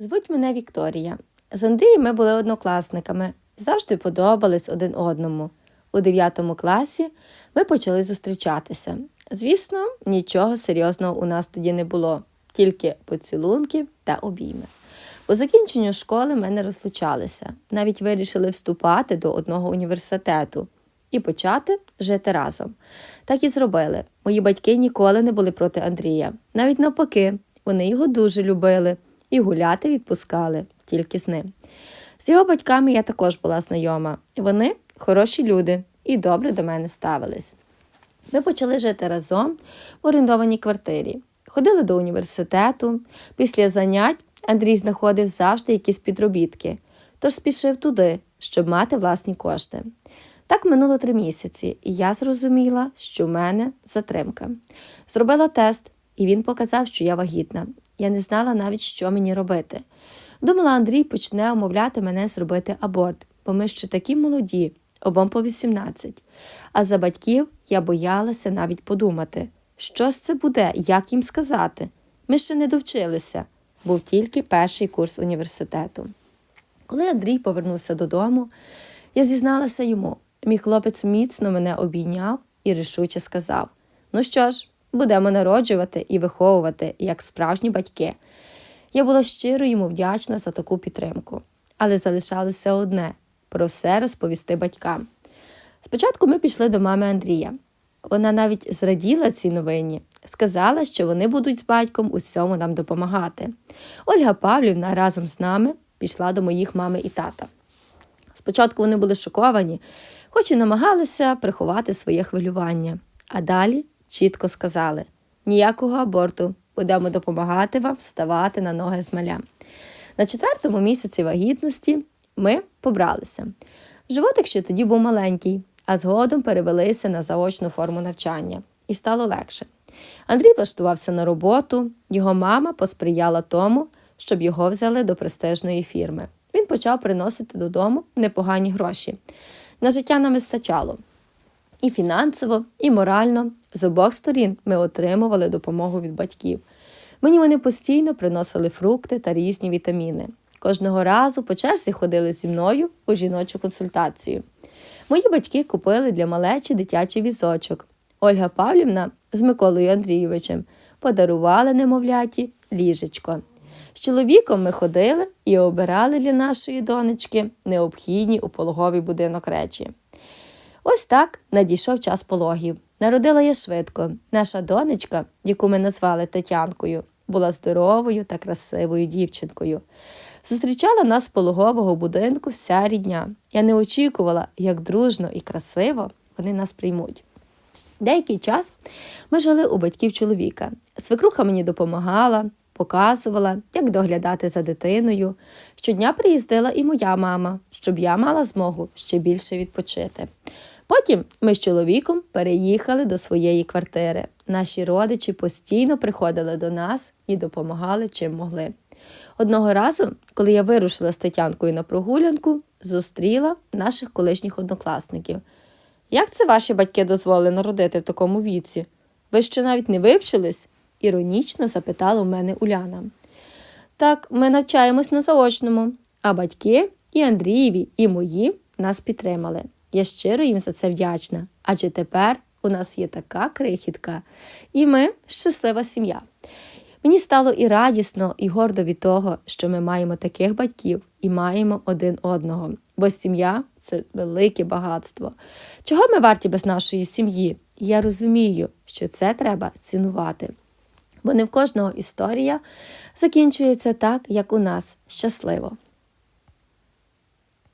Звуть мене Вікторія. З Андрієм ми були однокласниками завжди подобались один одному. У 9 класі ми почали зустрічатися. Звісно, нічого серйозного у нас тоді не було, тільки поцілунки та обійми. По закінченню школи ми не розлучалися, навіть вирішили вступати до одного університету і почати жити разом. Так і зробили. Мої батьки ніколи не були проти Андрія. Навіть навпаки, вони його дуже любили і гуляти відпускали тільки з ним. З його батьками я також була знайома. Вони хороші люди і добре до мене ставились. Ми почали жити разом в орендованій квартирі. Ходили до університету. Після занять Андрій знаходив завжди якісь підробітки, тож спішив туди, щоб мати власні кошти. Так минуло три місяці, і я зрозуміла, що в мене затримка. Зробила тест, і він показав, що я вагітна. Я не знала навіть, що мені робити. Думала, Андрій почне умовляти мене зробити аборт, бо ми ще такі молоді, обом по 18. А за батьків я боялася навіть подумати, що ж це буде, як їм сказати. Ми ще не довчилися, був тільки перший курс університету. Коли Андрій повернувся додому, я зізналася йому. Мій хлопець міцно мене обійняв і рішуче сказав: Ну що ж, будемо народжувати і виховувати, як справжні батьки. Я була щиро йому вдячна за таку підтримку, але залишалося одне про все розповісти батькам. Спочатку ми пішли до мами Андрія. Вона навіть зраділа цій новині, сказала, що вони будуть з батьком усьому нам допомагати. Ольга Павлівна разом з нами пішла до моїх мами і тата. Спочатку вони були шоковані, хоч і намагалися приховати своє хвилювання, а далі чітко сказали: ніякого аборту, будемо допомагати вам вставати на ноги з малям. На четвертому місяці вагітності ми побралися. Животик ще тоді був маленький, а згодом перевелися на заочну форму навчання, і стало легше. Андрій влаштувався на роботу, його мама посприяла тому, щоб його взяли до престижної фірми. Він почав приносити додому непогані гроші. На життя нам вистачало. І фінансово, і морально з обох сторін ми отримували допомогу від батьків. Мені вони постійно приносили фрукти та різні вітаміни. Кожного разу по черзі ходили зі мною у жіночу консультацію. Мої батьки купили для малечі дитячий візочок. Ольга Павлівна з Миколою Андрійовичем подарували немовляті ліжечко. З чоловіком ми ходили і обирали для нашої донечки необхідні у пологовий будинок речі. Ось так надійшов час пологів. Народила я швидко. Наша донечка, яку ми назвали Тетянкою, була здоровою та красивою дівчинкою. Зустрічала нас з пологового будинку вся рідня. Я не очікувала, як дружно і красиво вони нас приймуть. Деякий час ми жили у батьків чоловіка. Свекруха мені допомагала, показувала, як доглядати за дитиною. Щодня приїздила і моя мама, щоб я мала змогу ще більше відпочити. Потім ми з чоловіком переїхали до своєї квартири. Наші родичі постійно приходили до нас і допомагали чим могли. Одного разу, коли я вирушила з Тетянкою на прогулянку, зустріла наших колишніх однокласників. Як це ваші батьки дозволили народити в такому віці? Ви ще навіть не вивчились? іронічно запитала у мене Уляна. Так, ми навчаємось на заочному, а батьки і Андрієві, і мої нас підтримали. Я щиро їм за це вдячна, адже тепер у нас є така крихітка, і ми щаслива сім'я. Мені стало і радісно, і гордо від того, що ми маємо таких батьків і маємо один одного, бо сім'я це велике багатство. Чого ми варті без нашої сім'ї? Я розумію, що це треба цінувати. Бо не в кожного історія закінчується так, як у нас щасливо.